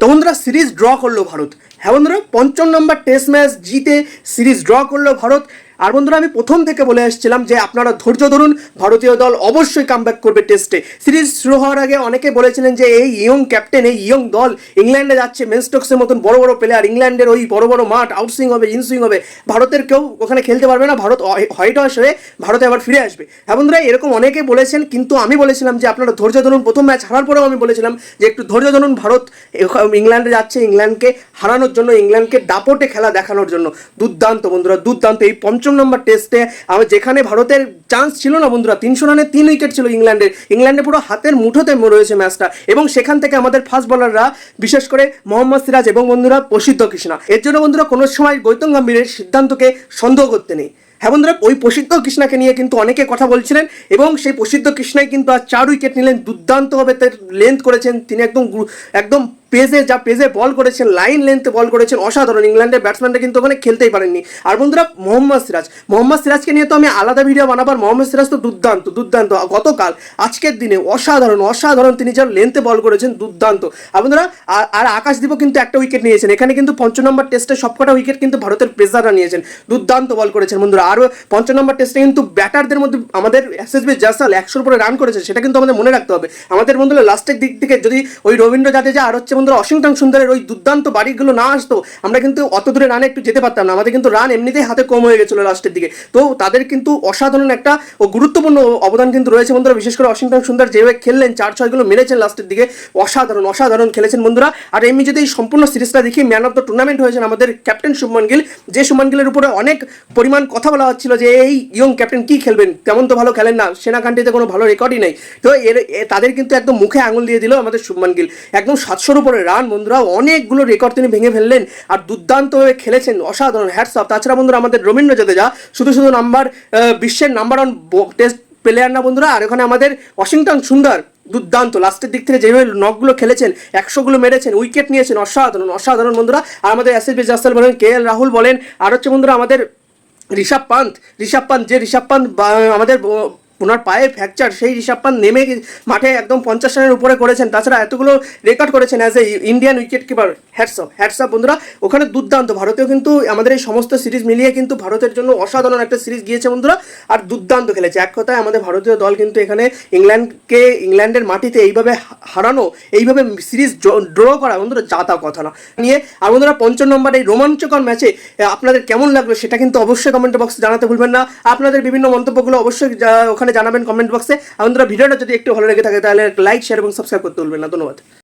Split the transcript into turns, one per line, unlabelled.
তো বন্ধুরা series draw করল ভারত। হ্যাঁ বন্ধুরা পঞ্চম নম্বর টেস্ট ম্যাচ জিতে সিরিজ ড্র করল ভারত। আর বন্ধুরা, আমি প্রথম থেকে বলে এসেছিলাম যে আপনারা ধৈর্য ধরুন, ভারতীয় দল অবশ্যই কামব্যাক করবে টেস্টে সিরিজ শুরু হওয়ার আগে অনেকে বলেছিলেন যে এই ইয়ং ক্যাপ্টেন এই ইয়ং দল ইংল্যান্ডে যাচ্ছে মেনস্টক্সের মতন বড় বড় প্লেয়ার ইংল্যান্ডের ওই বড় বড় মাঠ আউটসুইং হবে ইনসুইং হবে। ভারতের কেউ ওখানে খেলতে পারবে না, ভারত হোয়াইট ওয়াশ হয়ে ভারতে আবার ফিরে আসবে। হ্যাঁ বন্ধুরা, এরকম অনেকে বলেছেন, কিন্তু আমি বলেছিলাম যে আপনারা ধৈর্য ধরুন, প্রথম ম্যাচ হারার পরেও আমি বলেছিলাম যে একটু ধৈর্য ধরুন, ভারত ইংল্যান্ডে যাচ্ছে, ইংল্যান্ডকে হারানোর জন্য, ইংল্যান্ডকে দাপটে খেলা দেখানোর জন্য। দুর্দান্ত বন্ধুরা, দুর্দান্ত। এই পঞ্চম নম্বর টেস্টে আমি যেখানে ভারতের চান্স ছিল না বন্ধুরা, তিনশো রানে তিন উইকেট ছিল ইংল্যান্ডের। ইংল্যান্ডে পুরো হাতের মুঠোতে রয়েছে ম্যাচটা এবং সেখান থেকে আমাদের ফাস্ট বলাররা বিশেষ করে মোহাম্মদ সিরাজ এবং বন্ধুরা প্রসিদ্ধ কৃষ্ণা। এর জন্য বন্ধুরা কোনো সময় গৌতম গম্ভীরের সিদ্ধান্তকে সন্দেহ করতে নেই। হ্যাঁ বন্ধুরা, ওই প্রসিদ্ধ কৃষ্ণাকে নিয়ে কিন্তু অনেকে কথা বলছিলেন এবং সেই প্রসিদ্ধ কৃষ্ণাই কিন্তু আর চার উইকেট নিলেন। দুর্দান্তভাবে তার লেন্থ করেছেন। তিনি একদম একদম পেজে যা পেজে বল করেছেন, লাইন লেন্থে বল করেছেন, অসাধারণ। ইংল্যান্ডের ব্যাটসম্যানরা কিন্তু ওখানে খেলতেই পারেননি। আর বন্ধুরা, মোহাম্মদ সিরাজ। মোহাম্মদ সিরাজকে নিয়ে তো আমি আলাদা ভিডিও বানাবার, মোহাম্মদ সিরাজ তো দুর্দান্ত দুর্দান্ত। গতকাল, আজকের দিনে অসাধারণ অসাধারণ তিনি যা লেন্থে বল করেছেন, দুর্দান্ত। আর বন্ধুরা, আর- আকাশদীপও কিন্তু একটা উইকেট নিয়েছেন। এখানে কিন্তু পঞ্চ নম্বর টেস্টে সবকটা উইকেট কিন্তু ভারতের পেসাররা নিয়েছেন। দুর্দান্ত বল করেছেন বন্ধুরা। আরও পঞ্চ নম্বর টেস্টে কিন্তু ব্যাটারদের মধ্যে আমাদের এসএসবি জাসাল একশোর উপরে রান করেছে, সেটা কিন্তু আমাদের মনে রাখতে হবে। আমাদের বন্ধুরা লাস্টের দিক থেকে যদি ওই রবীন্দ্র জাদেজা আর হচ্ছে বন্ধুরা অসিংটন সুন্দরের ওই দুর্দান্ত বাড়িগুলো না আসতো, আমরা কিন্তু অত দূরে রানে একটু যেতে পারতাম না। আমাদের কিন্তু রান এমনিতেই হাতে কম হয়ে গেছিল লাস্টের দিকে। তো তাদের কিন্তু অসাধারণ একটা ও গুরুত্বপূর্ণ অবদান কিন্তু রয়েছে বন্ধুরা। বিশেষ করে অসিংটন সুন্দর যেভাবে খেললেন চার ছয়গুলো মেরেছেন লাস্টের দিকে। অসাধারণ অসাধারণ খেলেছেন বন্ধুরা। আর এমনি যদি এই সম্পূর্ণ সিরিজটা দেখি ম্যান অফ দ্য টুর্নামেন্ট হয়েছেন আমাদের ক্যাপ্টেন শুভমান গিল। যে শুভমান গিলের উপরে অনেক পরিমাণ কথা বলা হচ্ছিল যে, এই ইয়ং ক্যাপ্টেন কি খেলবেন? তেমন তো ভালো খেলেন না। সেনাকান্টিতে কোনো ভালো রেকর্ডই নেই। তো এর তাদের কিন্তু একদম মুখে আঙুল দিয়ে দিল আমাদের শুভমান গিল। একদম সাতশোর উপরে রান বন্ধুরা, অনেকগুলো রেকর্ড তিনি ভেঙে ফেললেন আর দুর্দান্তভাবে খেলেছেন অসাধারণ হ্যাটস অফ তাছাড়া বন্ধুরা, আমাদের রবীন্দ্র জাদেজা, শুধু শুধু নাম্বার বিশ্বের নাম্বার ওয়ান টেস্ট প্লেয়ার না বন্ধুরা, আর এখানে আমাদের ওয়াশিংটন সুন্দর, দুর্দান্ত। লাস্টের দিক থেকে যেভাবে নকগুলো খেলেছেন, একশোগুলো মেরেছেন উইকেট নিয়েছেন, অসাধারণ অসাধারণ বন্ধুরা। আর আমাদের এস এস বি জাসাল বলেন কে এল রাহুল বলেন, আর হচ্ছে বন্ধুরা, আমাদের ঋষভ পান্ত ঋষভ পান্ত, যে ঋষভ পান্ত আমাদের ওনার পায়ে ফ্র্যাকচার সেই ঋষভ পান্ত নেমে মাঠে একদম পঞ্চাশ রানের উপরে করেছেন। তাছাড়া এতগুলো রেকর্ড করেছেন as a Indian wicket keeper hats off hats off বন্ধুরা। ওখানে দুর্দান্ত, ভারতেও কিন্তু আমাদের এই সমস্ত সিরিজ মিলিয়ে কিন্তু ভারতের জন্য অসাধারণ একটা সিরিজ গিয়েছে বন্ধুরা, আর দুর্দান্ত খেলেছে। এক কথায় আমাদের ভারতীয় দল কিন্তু এখানে ইংল্যান্ডকে ইংল্যান্ডের মাটিতে এইভাবে হারানো, এইভাবে সিরিজ ড্র করা বন্ধুরা যা তা কথা না। নিয়ে আর বন্ধুরা পঞ্চম নম্বর এই রোমাঞ্চকর ম্যাচে আপনাদের কেমন লাগল সেটা কিন্তু অবশ্যই কমেন্ট বক্সে জানাতে ভুলবেন না। আপনাদের বিভিন্ন মন্তব্যগুলো অবশ্যই ওখানে জানাবেন কমেন্ট বক্সে বন্ধুরা, ভিডিওটা যদি একটু ভালো লেগে থাকে, তাহলে লাইক শেয়ার এবং সাবস্ক্রাইব করতে বলবেন না। ধন্যবাদ।